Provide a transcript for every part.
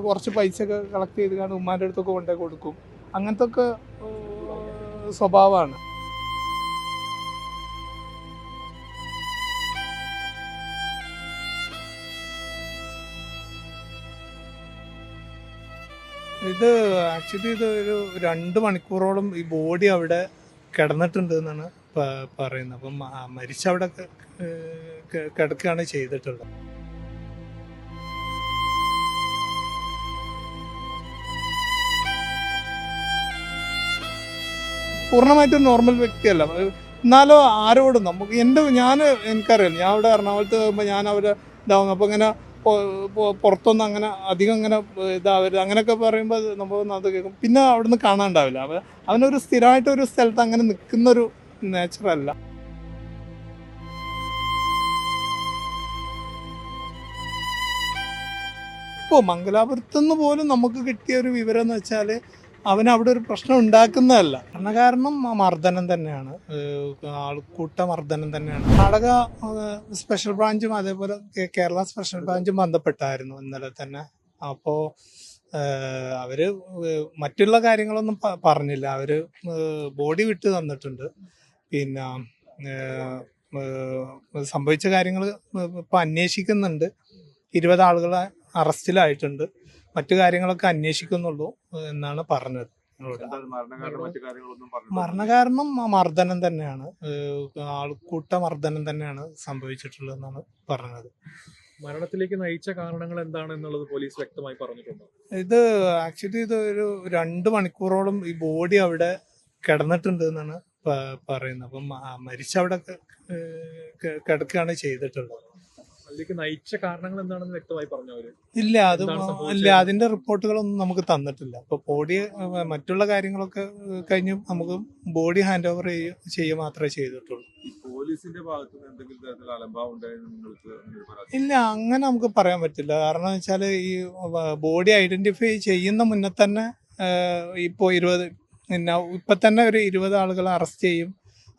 കുറച്ച് പൈസ ഒക്കെ കളക്ട് ചെയ്ത് കാണും ഉമ്മാന്റെ അടുത്തൊക്കെ കൊണ്ടേ കൊടുക്കും. അങ്ങനത്തെ ഒക്കെ സ്വഭാവമാണ് ഇത് ആക്ച്വലി ഇത് ഒരു രണ്ട് മണിക്കൂറോളം ഈ ബോഡി അവിടെ കിടന്നിട്ടുണ്ട് എന്നാണ് പറയുന്നത്. അപ്പം മരിച്ച മരിച്ചവിടെ കിടക്കുകയാണ് ചെയ്തിട്ടുള്ളത്. പൂർണമായിട്ടും നോർമൽ വ്യക്തിയല്ല. എന്നാലോ ആരോടും നമുക്ക് എന്റെ ഞാൻ എനിക്കറിയാം. ഞാൻ അവിടെ എറണാകുളത്ത് പോകുമ്പോൾ ഞാൻ അവിടെ ഇതാവും. അപ്പോൾ ഇങ്ങനെ പുറത്തൊന്നും അങ്ങനെ അധികം ഇങ്ങനെ ഇതാവരുത്. അങ്ങനെയൊക്കെ പറയുമ്പോൾ നമ്മൾ അത് കേൾക്കും. പിന്നെ അവിടുന്ന് കാണാണ്ടാവില്ല അവ അവനൊരു സ്ഥിരമായിട്ട് ഒരു സ്ഥലത്ത് അങ്ങനെ നിൽക്കുന്നൊരു നേച്ചറല്ല ഇപ്പോൾ മംഗലാപുരത്തുനിന്ന് പോലും നമുക്ക് കിട്ടിയ ഒരു വിവരം എന്ന് വെച്ചാൽ അവൻ അവിടെ ഒരു പ്രശ്നം ഉണ്ടാക്കുന്നതല്ല. കാരണം മർദ്ദനം തന്നെയാണ്. ആൾക്കൂട്ട മർദ്ദനം തന്നെയാണ്. കർണാടക സ്പെഷ്യൽ ബ്രാഞ്ചും അതേപോലെ കേരള സ്പെഷ്യൽ ബ്രാഞ്ചും ബന്ധപ്പെട്ടായിരുന്നു ഇന്നലെ തന്നെ. അപ്പോൾ അവർ മറ്റുള്ള കാര്യങ്ങളൊന്നും പറഞ്ഞില്ല. അവർ ബോഡി വിട്ട് തന്നിട്ടുണ്ട്. പിന്നെ സംഭവിച്ച കാര്യങ്ങൾ ഇപ്പം അന്വേഷിക്കുന്നുണ്ട്. ഇരുപത് ആളുകളെ അറസ്റ്റിലായിട്ടുണ്ട്. മറ്റു കാര്യങ്ങളൊക്കെ അന്വേഷിക്കുന്നുള്ളൂ എന്നാണ് പറഞ്ഞത്. മരണകാരണം കാര്യങ്ങളൊന്നും പറഞ്ഞു മരണകാരണം മർദ്ദനം തന്നെയാണ്. ആൾക്കൂട്ട മർദ്ദനം തന്നെയാണ് സംഭവിച്ചിട്ടുള്ളതെന്നാണ് പറഞ്ഞത്. മരണത്തിലേക്ക് നയിച്ച കാരണങ്ങൾ എന്താണ് എന്നുള്ളത് പോലീസ് വ്യക്തമായി പറഞ്ഞിട്ടുണ്ട്? ഇത് ആക്ച്വലി ഇത് ഒരു രണ്ട് മണിക്കൂറോളം ഈ ബോഡി അവിടെ കിടന്നിട്ടുണ്ട് എന്നാണ് പറയുന്നത്. അപ്പം മരിച്ചവിടെ കിടക്കുകയാണ് ചെയ്തിട്ടുള്ളത്. അതിലേക്ക് നയിച്ച കാരണങ്ങൾ എന്താണെന്ന് വ്യക്തമായി പറഞ്ഞു അവർ? ഇല്ല അത്? ഇല്ല അതിന്റെ റിപ്പോർട്ടുകളൊന്നും നമുക്ക് തന്നിട്ടില്ല. അപ്പൊ ബോഡി മറ്റുള്ള കാര്യങ്ങളൊക്കെ കഴിഞ്ഞ് നമുക്ക് ബോഡി ഹാൻഡ് ഓവർ ചെയ്യുക മാത്രമേ ചെയ്തിട്ടുള്ളൂ. പോലീസിന്റെ ഭാഗത്തുനിന്ന് എന്തെങ്കിലും അലംഭാവം നിങ്ങൾക്ക് ഇല്ല അങ്ങനെ നമുക്ക് പറയാൻ പറ്റില്ല. കാരണം വെച്ചാൽ ഈ ബോഡി ഐഡന്റിഫൈ ചെയ്യുന്ന മുന്നേ തന്നെ ഇപ്പോ ഇരുപത് പിന്നെ ഇപ്പം തന്നെ ഒരു ഇരുപത് ആളുകളെ അറസ്റ്റ് ചെയ്യും.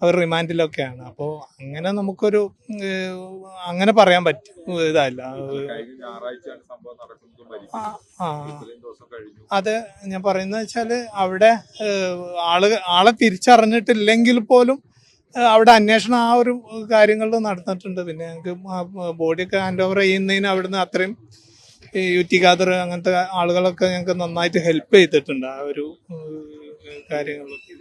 അവർ റിമാൻഡിലൊക്കെയാണ്. അപ്പോൾ അങ്ങനെ നമുക്കൊരു അങ്ങനെ പറയാൻ പറ്റും ഇതല്ല. അത് ഞാൻ പറയുന്നത് വെച്ചാൽ അവിടെ ആൾ ആളെ തിരിച്ചറിഞ്ഞിട്ടില്ലെങ്കിൽ പോലും അവിടെ അന്വേഷണം ആ ഒരു കാര്യങ്ങളിൽ നടന്നിട്ടുണ്ട്. പിന്നെ ഞങ്ങൾക്ക് ബോഡിയൊക്കെ ഹാൻഡ് ഓവർ ചെയ്യുന്നതിന് അവിടുന്ന് അത്രയും ഈ യു ടി ഖാദർ അങ്ങനത്തെ ആളുകളൊക്കെ ഞങ്ങൾക്ക് നന്നായിട്ട് ഹെൽപ്പ് ചെയ്തിട്ടുണ്ട് ആ ഒരു കാര്യങ്ങളൊക്കെ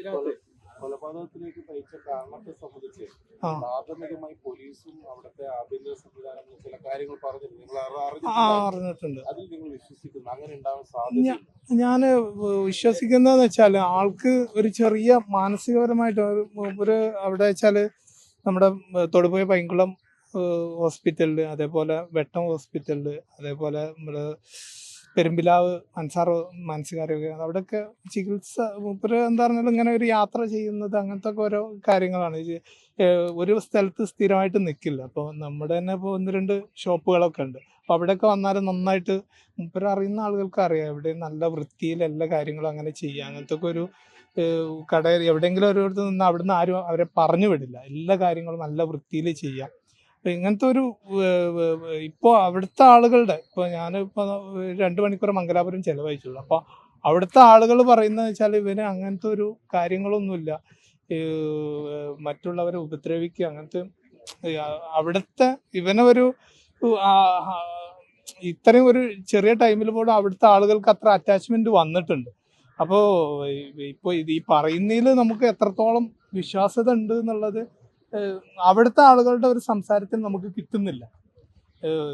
കൊലപാതകത്തിലേക്ക് നയിച്ച കാരണത്തെ സംബന്ധിച്ച്. പ്രാഥമികമായി പോലീസും അവിടുത്തെ ആഭ്യന്തര സംവിധാനങ്ങളും ചില കാര്യങ്ങൾ പറഞ്ഞിട്ടുണ്ട്. നിങ്ങൾ അറിഞ്ഞിട്ടുണ്ട്? അതിൽ നിങ്ങൾ വിശ്വസിക്കുന്നു. അങ്ങനെ ഉണ്ടാവാൻ സാധ്യത ഞാൻ വിശ്വസിക്കുന്നതെന്ന് വെച്ചാൽ ആൾക്ക് ഒരു ചെറിയ മാനസികപരമായിട്ട് ഒരു ഒരു അവിടെ വെച്ചാൽ നമ്മുടെ തൊടുപുഴ പൈങ്കുളം ഹോസ്പിറ്റലിൽ അതേപോലെ വെട്ടം ഹോസ്പിറ്റലിൽ അതേപോലെ നമ്മുടെ പെരുമ്പിലാവ് അൻസാർ മാനസികാരോഗ്യ അവിടെയൊക്കെ ചികിത്സ മൂപ്പര് എന്താ പറഞ്ഞാലും ഇങ്ങനെ ഒരു യാത്ര ചെയ്യുന്നത് അങ്ങനത്തെ ഒക്കെ ഓരോ കാര്യങ്ങളാണ്. ഒരു സ്ഥലത്ത് സ്ഥിരമായിട്ട് നിൽക്കില്ല അപ്പോൾ നമ്മുടെ തന്നെ ഇപ്പോൾ ഒന്ന് രണ്ട് ഷോപ്പുകളൊക്കെ ഉണ്ട്. അപ്പോൾ അവിടെയൊക്കെ വന്നാലും നന്നായിട്ട് മൂപ്പര് അറിയുന്ന ആളുകൾക്ക് അറിയാം. എവിടെ നല്ല വൃത്തിയിൽ എല്ലാ കാര്യങ്ങളും അങ്ങനെ ചെയ്യുക. അങ്ങനത്തെ ഒക്കെ ഒരു കട എവിടെയെങ്കിലും ഒരിടത്ത് നിന്ന് അവിടുന്ന് ആരും അവരെ പറഞ്ഞു വിടില്ല. എല്ലാ കാര്യങ്ങളും നല്ല വൃത്തിയിൽ ചെയ്യാം ഇങ്ങനത്തെ ഒരു ഇപ്പോൾ അവിടുത്തെ ആളുകളുടെ ഇപ്പോൾ ഞാനിപ്പോൾ രണ്ട് മണിക്കൂർ മംഗലാപുരം ചെലവഴിച്ചുള്ളൂ. അപ്പോൾ അവിടുത്തെ ആളുകൾ പറയുന്നത് വെച്ചാൽ ഇവന് അങ്ങനത്തെ ഒരു കാര്യങ്ങളൊന്നുമില്ല. മറ്റുള്ളവരെ ഉപദ്രവിക്കുക അങ്ങനത്തെ അവിടുത്തെ ഇവനെ ഒരു ഇത്രയും ഒരു ചെറിയ ടൈമിൽ പോലും അവിടുത്തെ ആളുകൾക്ക് അത്ര അറ്റാച്ച്മെന്റ് വന്നിട്ടുണ്ട്. അപ്പോൾ ഇപ്പോൾ ഇത് ഈ പറയുന്നതിൽ നമുക്ക് എത്രത്തോളം വിശ്വാസ്യത ഉണ്ട് എന്നുള്ളത് അവിടുത്തെ ആളുകളുടെ ഒരു സംസാരത്തിൽ നമുക്ക് കിട്ടുന്നില്ല.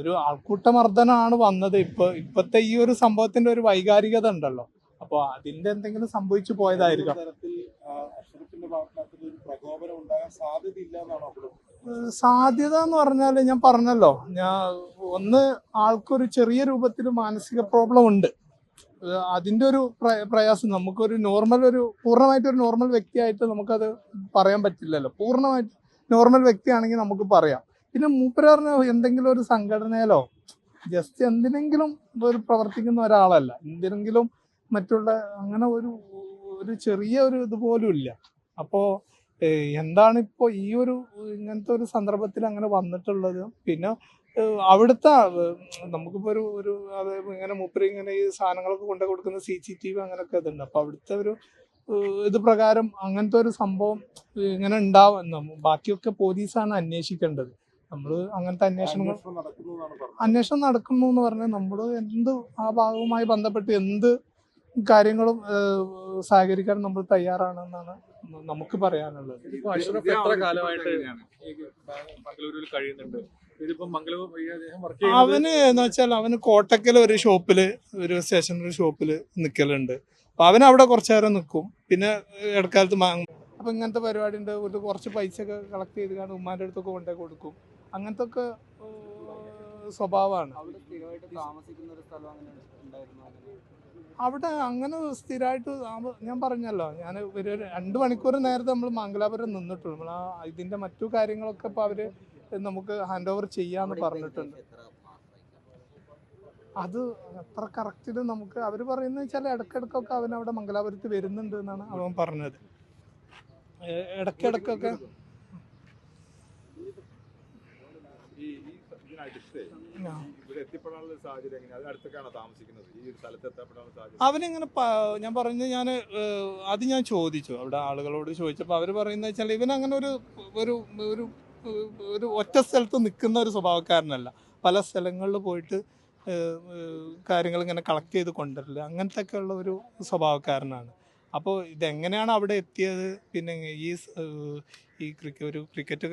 ഒരു ആൾക്കൂട്ട മർദ്ദനമാണ് വന്നത്. ഇപ്പൊ ഇപ്പത്തെ ഈ ഒരു സംഭവത്തിന്റെ ഒരു വൈകാരികത ഉണ്ടല്ലോ. അപ്പോൾ അതിന്റെ എന്തെങ്കിലും സംഭവിച്ചു പോയതായിരിക്കാം. സാധ്യത എന്ന് പറഞ്ഞാൽ ഞാൻ പറഞ്ഞല്ലോ. ഞാൻ ഒന്ന് ആൾക്കൊരു ചെറിയ രൂപത്തിൽ മാനസിക പ്രോബ്ലം ഉണ്ട്. അതിന്റെ ഒരു പ്ര- പ്രയാസം. നമുക്കൊരു നോർമൽ ഒരു പൂർണമായിട്ട് ഒരു നോർമൽ വ്യക്തിയായിട്ട് നമുക്കത് പറയാൻ പറ്റില്ലല്ലോ. പൂർണമായിട്ട് നോർമൽ വ്യക്തിയാണെങ്കിൽ നമുക്ക് പറയാം. പിന്നെ മൂപ്പരാറിന് എന്തെങ്കിലും ഒരു സംഘടനയിലോ ജസ്റ്റ് എന്തിനെങ്കിലും ഒരു പ്രവർത്തിക്കുന്ന ഒരാളല്ല. എന്തിനെങ്കിലും മറ്റുള്ള അങ്ങനെ ഒരു ഒരു ചെറിയ ഒരു ഇതുപോലും ഇല്ല. അപ്പോൾ എന്താണ് ഈ ഒരു ഇങ്ങനത്തെ ഒരു സന്ദർഭത്തിൽ അങ്ങനെ വന്നിട്ടുള്ളത്? പിന്നെ അവിടുത്തെ നമുക്കിപ്പോൾ ഒരു ഒരു അത് ഇങ്ങനെ മൂപ്പര് ഇങ്ങനെ ഈ സാധനങ്ങളൊക്കെ കൊണ്ടു കൊടുക്കുന്ന സി സി ടി വി അങ്ങനെയൊക്കെ ഇതുണ്ട്. അപ്പോൾ അവിടുത്തെ ഒരു ഇത് പ്രകാരം അങ്ങനത്തെ ഒരു സംഭവം ഇങ്ങനെ ഉണ്ടാവും ബാക്കിയൊക്കെ പോലീസാണ് അന്വേഷിക്കേണ്ടത്. നമ്മൾ അങ്ങനത്തെ അന്വേഷണങ്ങൾ അന്വേഷണം നടക്കുന്നു എന്നാണ് പറഞ്ഞത്. അന്വേഷണം നടക്കുന്നു എന്ന് പറഞ്ഞാൽ നമ്മൾ എന്ത് ആ ഭാഗവുമായി ബന്ധപ്പെട്ട് എന്ത് കാര്യങ്ങളും സഹകരിക്കാൻ നമ്മൾ തയ്യാറാണെന്നാണ് നമുക്ക് പറയാനുള്ളത്. ഇപ്പൊ അഷ്റഫ് എത്ര കാലമായിട്ട് ഈ മംഗളൂരുവിൽ കഴിയുന്നുണ്ട്? ഇതിപ്പോ മംഗളൂർ അദ്ദേഹം വർക്ക് ചെയ്യുന്നത് അവന് എന്ന് വെച്ചാൽ അവന് കോട്ടക്കൽ ഒരു ഷോപ്പിൽ ഒരു സ്റ്റേഷനറി ഷോപ്പിൽ നിൽക്കലുണ്ട് അപ്പൊ അവൻ അവിടെ കുറച്ചു നേരം നിൽക്കും പിന്നെ ഇടക്കാലത്ത് മാങ്ങും അപ്പൊ ഇങ്ങനത്തെ പരിപാടി ഉണ്ട് ഒരു കുറച്ച് പൈസ ഒക്കെ കളക്ട് ചെയ്ത് കാണും ഉമ്മാന്റെ അടുത്തൊക്കെ കൊണ്ടേ കൊടുക്കും. അങ്ങനത്തെ ഒക്കെ സ്വഭാവമാണ്. അവിടെ അങ്ങനെ സ്ഥിരമായിട്ട് ഞാൻ പറഞ്ഞല്ലോ ഞാൻ ഒരു രണ്ട് മണിക്കൂർ നേരത്തെ നമ്മൾ മംഗലാപുരം നിന്നിട്ടുള്ളൂ. നമ്മൾ ആ ഇതിന്റെ മറ്റു കാര്യങ്ങളൊക്കെ ഇപ്പൊ അവർ നമുക്ക് ഹാൻഡ് ഓവർ ചെയ്യാന്ന് പറഞ്ഞിട്ടുണ്ട്? അത് അത്ര കറക്റ്റിൽ നമുക്ക് അവർ പറയുന്നത് വെച്ചാൽ ഇടക്കിടക്കൊക്കെ അവൻ അവിടെ മംഗലാപുരത്ത് വരുന്നുണ്ട് എന്നാണ് അവൻ പറഞ്ഞത്. ഇടക്കിടക്കൊക്കെ അവനിങ്ങനെ ഞാൻ പറഞ്ഞു ഞാൻ അത് ഞാൻ ചോദിച്ചു. അവിടെ ആളുകളോട് ചോദിച്ചപ്പോൾ അവർ പറയുന്നത് വെച്ചാൽ ഇവൻ അങ്ങനെ ഒരു ഒരു ഒരു ഒരു ഒറ്റ സ്ഥലത്ത് നിൽക്കുന്ന ഒരു സ്വഭാവക്കാരനല്ല. പല സ്ഥലങ്ങളിൽ പോയിട്ട് കാര്യങ്ങൾ ഇങ്ങനെ കളക്ട് ചെയ്ത് കൊണ്ടുവരില്ല അങ്ങനത്തെ ഒക്കെ ഉള്ള ഒരു സ്വഭാവക്കാരനാണ്. അപ്പോൾ ഇതെങ്ങനെയാണ് അവിടെ എത്തിയത്? പിന്നെ ഈ ഈ ക്രിക്കറ്റ് ഒരു ക്രിക്കറ്റ്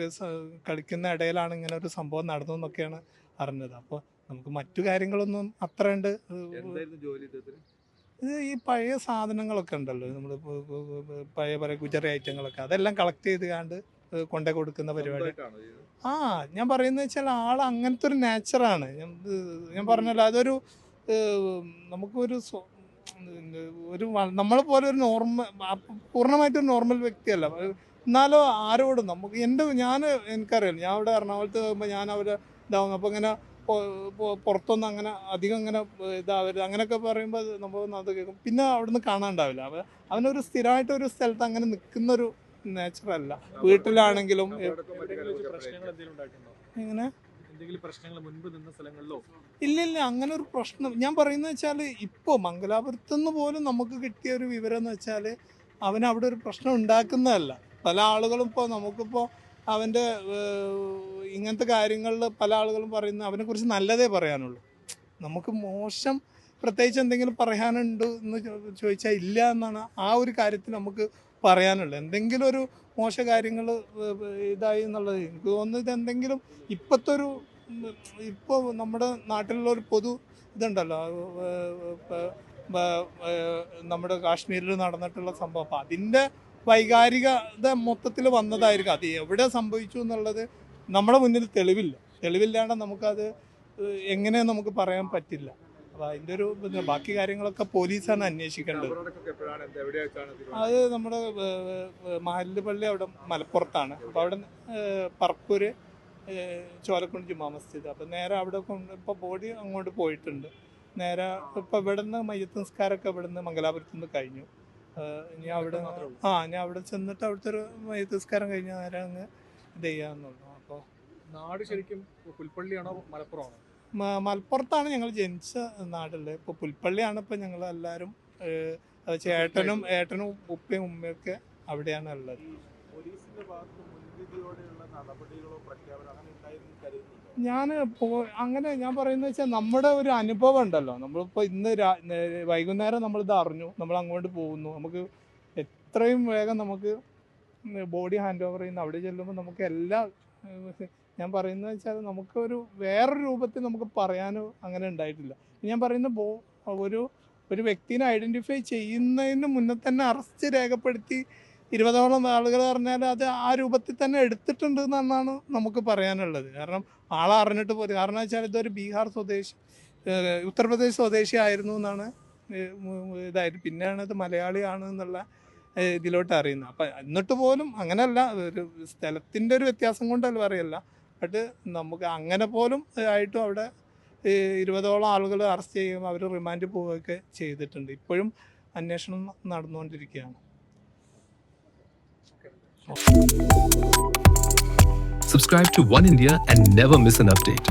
കളിക്കുന്ന ഇടയിലാണ് ഇങ്ങനെ ഒരു സംഭവം നടന്നു എന്നൊക്കെയാണ് അറിഞ്ഞത്. അപ്പോൾ നമുക്ക് മറ്റു കാര്യങ്ങളൊന്നും അത്ര ഉണ്ട് ഇത് ഈ പഴയ സാധനങ്ങളൊക്കെ ഉണ്ടല്ലോ. നമ്മൾ പഴയ പഴയ ഗുജറി ഐറ്റങ്ങളൊക്കെ. അതെല്ലാം കളക്ട് ചെയ്ത് കണ്ട് കൊണ്ടേ കൊടുക്കുന്ന പരിപാടി. ആ ഞാൻ പറയുന്നത് വെച്ചാൽ ആൾ അങ്ങനത്തെ ഒരു നേച്ചറാണ്. ഞാൻ പറഞ്ഞല്ലോ അതൊരു നമുക്കൊരു ഒരു നമ്മളെ പോലെ ഒരു നോർമൽ പൂർണമായിട്ടൊരു നോർമൽ വ്യക്തിയല്ല. എന്നാലോ ആരോടും നമുക്ക് എന്റെ ഞാൻ എനിക്കറിയാം. ഞാൻ അവിടെ എറണാകുളത്ത് പോകുമ്പോൾ ഞാൻ അവിടെ ഇതാവും. അപ്പോൾ ഇങ്ങനെ പുറത്തൊന്നും അങ്ങനെ അധികം ഇങ്ങനെ ഇതാവരുത്. അങ്ങനെയൊക്കെ പറയുമ്പോൾ നമ്മൾ അത് കേൾക്കും. പിന്നെ അവിടുന്ന് കാണാണ്ടാവില്ല അവ അവനൊരു സ്ഥിരമായിട്ട് ഒരു സ്ഥലത്ത് അങ്ങനെ നിൽക്കുന്ന ഒരു നേച്ചറല്ല വീട്ടിലാണെങ്കിലും എങ്ങനെ? മറ്റു എവിടെയെങ്കിലും വെച്ച് കാര്യങ്ങളൊക്കെ പ്രശ്നങ്ങൾ എന്തെങ്കിലും ഉണ്ടായിട്ടുണ്ടോ ഇങ്ങനെ എന്തെങ്കിലും പ്രശ്നങ്ങൾ മുൻപ് നിന്ന സ്ഥലങ്ങളിലോ? ഇല്ല ഇല്ല അങ്ങനെ ഒരു പ്രശ്നം. ഞാൻ പറയുന്നത് വെച്ചാൽ ഇപ്പോൾ മംഗലാപുരത്തുനിന്ന് പോലും നമുക്ക് കിട്ടിയ ഒരു വിവരം എന്ന് വെച്ചാൽ അവൻ അവിടെ ഒരു പ്രശ്നം ഉണ്ടാക്കുന്നതല്ല. പല ആളുകളും ഇപ്പോൾ നമുക്കിപ്പോൾ അവന്റെ ഇങ്ങനത്തെ കാര്യങ്ങളിൽ പല ആളുകളും പറയുന്ന അവനെക്കുറിച്ച് നല്ലതേ പറയാനുള്ളൂ. നമുക്ക് മോശം പ്രത്യേകിച്ച് എന്തെങ്കിലും പറയാനുണ്ട് എന്ന് ചോദിച്ചാൽ ഇല്ല എന്നാണ് ആ ഒരു കാര്യത്തിൽ നമുക്ക് പറയാനുള്ളത് എന്തെങ്കിലും ഒരു മോശ കാര്യങ്ങൾ ഇതായി എന്നുള്ളത് എനിക്ക് തോന്നുന്നത് ഇത് എന്തെങ്കിലും ഇപ്പോഴത്തെ ഒരു ഇപ്പോൾ നമ്മുടെ നാട്ടിലുള്ള ഒരു പൊതു ഇതുണ്ടല്ലോ. നമ്മുടെ കാശ്മീരിൽ നടന്നിട്ടുള്ള സംഭവം. അപ്പം അതിന്റെ വൈകാരികത മൊത്തത്തിൽ വന്നതായിരിക്കും. അത് എവിടെ സംഭവിച്ചു എന്നുള്ളത് നമ്മുടെ മുന്നിൽ തെളിവില്ല. തെളിവില്ലാണ്ട് നമുക്കത് എങ്ങനെ നമുക്ക് പറയാൻ പറ്റില്ല. അപ്പോൾ അതിന്റെ ഒരു ബാക്കി കാര്യങ്ങളൊക്കെ പോലീസാണ് അന്വേഷിക്കേണ്ടത്. അത് നമ്മുടെ മഹല്ല് പള്ളി അവിടെ മലപ്പുറത്താണ്. അപ്പോൾ അവിടെ പറപ്പൂര് ചോലക്കുണ്ട് ജുമാ മസ്ജിദ്. അപ്പം നേരെ അവിടെ കൊണ്ട് ഇപ്പോൾ ബോഡി അങ്ങോട്ട് പോയിട്ടുണ്ട്. നേരെ ഇപ്പോൾ ഇവിടെ നിന്ന് മയ്യത്ത് നിസ്കാരമൊക്കെ ഇവിടെ നിന്ന് മംഗലാപുരത്ത് നിന്ന് കഴിഞ്ഞു. ഇനി അവിടെ ആ ഞാൻ അവിടെ ചെന്നിട്ട് അവിടുത്തെ ഒരു മയ്യത്ത് നിസ്കാരം കഴിഞ്ഞാൽ നേരെ അങ്ങ് ഇത് ചെയ്യാന്നുള്ളൂ അപ്പോൾ നാട് ശരിക്കും പുൽപ്പള്ളിയാണോ മലപ്പുറമാണോ? മലപ്പുറത്താണ് ഞങ്ങൾ ജനിച്ച നാടുള്ളത്. ഇപ്പൊ പുൽപ്പള്ളിയാണ് ഇപ്പൊ ഞങ്ങൾ എല്ലാവരും അത് ചേട്ടനും ഏട്ടനും ഉപ്പയും ഉമ്മയൊക്കെ അവിടെയാണ് ഉള്ളത്. ഞാൻ അങ്ങനെ ഞാൻ പറയുന്നത് വെച്ചാൽ നമ്മുടെ ഒരു അനുഭവം ഉണ്ടല്ലോ. നമ്മളിപ്പോൾ ഇന്ന് വൈകുന്നേരം നമ്മളിത് അറിഞ്ഞു. നമ്മൾ അങ്ങോട്ട് പോകുന്നു. നമുക്ക് എത്രയും വേഗം നമുക്ക് ബോഡി ഹാൻഡ് ഓവർ ചെയ്യുന്ന അവിടെ ചെല്ലുമ്പോൾ നമുക്ക് എല്ലാ ഞാൻ പറയുന്നത് വെച്ചാൽ നമുക്കൊരു വേറൊരു രൂപത്തിൽ നമുക്ക് പറയാനോ അങ്ങനെ ഉണ്ടായിട്ടില്ല. ഞാൻ പറയുന്ന ബോ ഒരു ഒരു വ്യക്തിനെ ഐഡന്റിഫൈ ചെയ്യുന്നതിന് മുന്നേ തന്നെ അറസ്റ്റ് രേഖപ്പെടുത്തി ഇരുപതോളം ആളുകൾ പറഞ്ഞാൽ അത് ആ രൂപത്തിൽ തന്നെ എടുത്തിട്ടുണ്ട് എന്നാണ് നമുക്ക് പറയാനുള്ളത്. കാരണം ആളെ അറിഞ്ഞിട്ട് പോലും കാരണം വെച്ചാൽ ഇതൊരു ബീഹാർ സ്വദേശി ഉത്തർപ്രദേശ് സ്വദേശി ആയിരുന്നു എന്നാണ് ഇതായത് പിന്നെയാണ് ഇത് മലയാളിയാണ് എന്നുള്ള ഇതിലോട്ട് അറിയുന്നത്. അപ്പം എന്നിട്ട് പോലും അങ്ങനെയല്ല ഒരു സ്ഥലത്തിന്റെ ഒരു വ്യത്യാസം കൊണ്ടല്ല പറയല്ല. ബട്ട് നമുക്ക് അങ്ങനെ പോലും ആയിട്ടും അവിടെ ഇരുപതോളം ആളുകൾ അറസ്റ്റ് ചെയ്യുകയും അവർ റിമാൻഡ് പോവുകയൊക്കെ ചെയ്തിട്ടുണ്ട് ഇപ്പോഴും അന്വേഷണം നടന്നുകൊണ്ടിരിക്കുകയാണ് Subscribe to One India and never miss an update.